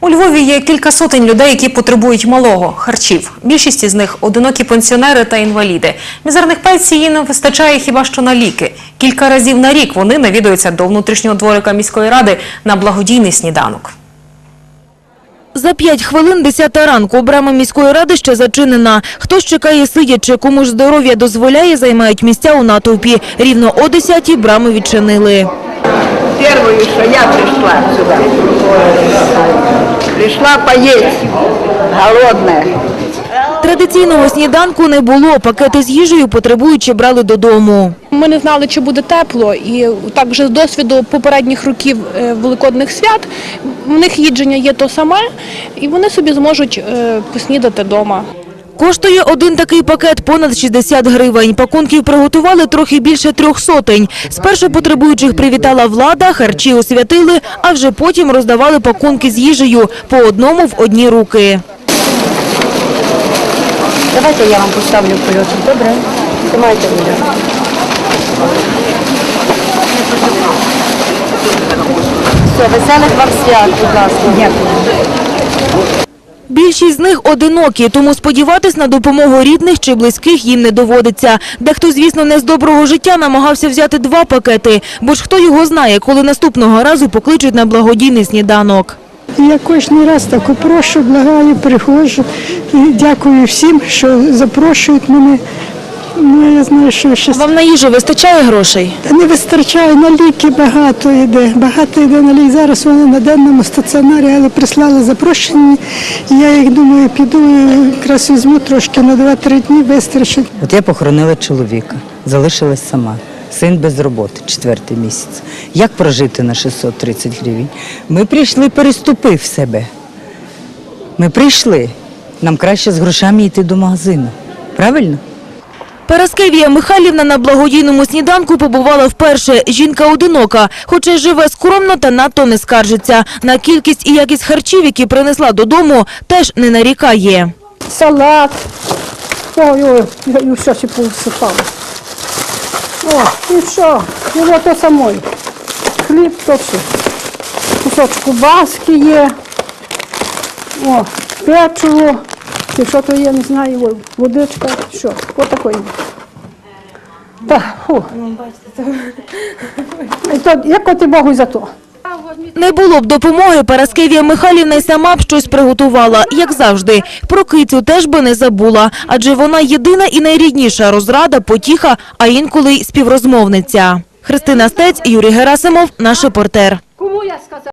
У Львові є кілька сотень людей, які потребують малого харчів. Більшість із них одинокі пенсіонери та інваліди. Мізерних пенсій їм не вистачає хіба що на ліки. Кілька разів на рік вони навідуються до внутрішнього дворика міської ради на благодійний сніданок. За п'ять хвилин десята ранку брама міської ради ще зачинена. Хтось чекає сидячи, кому ж здоров'я дозволяє, займають місця у натовпі. Рівно о десятій брами відчинили. Первую, что я пришла сюда. Пришла поесть, голодна. Традиційного сніданку не було. Пакети з їжею потребуючи брали додому. Ми не знали, чи буде тепло, і так вже з досвіду попередніх років е, великодних свят в них їдження є то саме, і вони собі зможуть е, поснідати вдома. Коштує один такий пакет понад 60 гривень. Пакунків приготували трохи більше трьох сотень. Спершу потребуючих привітала влада, харчі освятили, а вже потім роздавали пакунки з їжею по одному в одні руки. Давайте я вам поставлю кульочок, добре? Тримайте мене. Все, веселих вам свят, будь ласка. Дякую. Більшість з них одинокі, тому сподіватись на допомогу рідних чи близьких їм не доводиться. Дехто, звісно, не з доброго життя намагався взяти два пакети, бо ж хто його знає, коли наступного разу покличуть на благодійний сніданок. Я кожен раз так прошу, благаю, приходжу і дякую всім, що запрошують мене. Ну, я знаю, що ще Вам на їжу вистачає грошей? Та не вистачає, на ліки багато йде. Багато йде на ліки. Зараз вони на денному стаціонарі, але прислали запрошення. Я їх думаю, піду якраз візьму трошки на 2-3 дні вистачить. От я похоронила чоловіка, залишилась сама. Син без роботи, четвертий місяць. Як прожити на 630 гривень? Ми прийшли, переступив себе. Ми прийшли. Нам краще з грошами йти до магазину. Правильно? Параскевія Михайлівна на благодійному сніданку побувала вперше. Жінка одинока, хоча живе скромно та надто не скаржиться. На кількість і якість харчів, які принесла додому, теж не нарікає. Салат. Ой, ой, і все ще повсипало. О, і все. І от те самої. Хліб то все. Кусочку баски є. О, печиво. І що то є, не знаю, водичка, що, отакої. Так, фу. І то, як ти Богу за то. Не було б допомоги, Параскевія Михайлівна й сама б щось приготувала, як завжди. Про кицю теж би не забула, адже вона єдина і найрідніша розрада, потіха, а інколи й співрозмовниця. Христина Стець, Юрій Герасимов, наш репортер.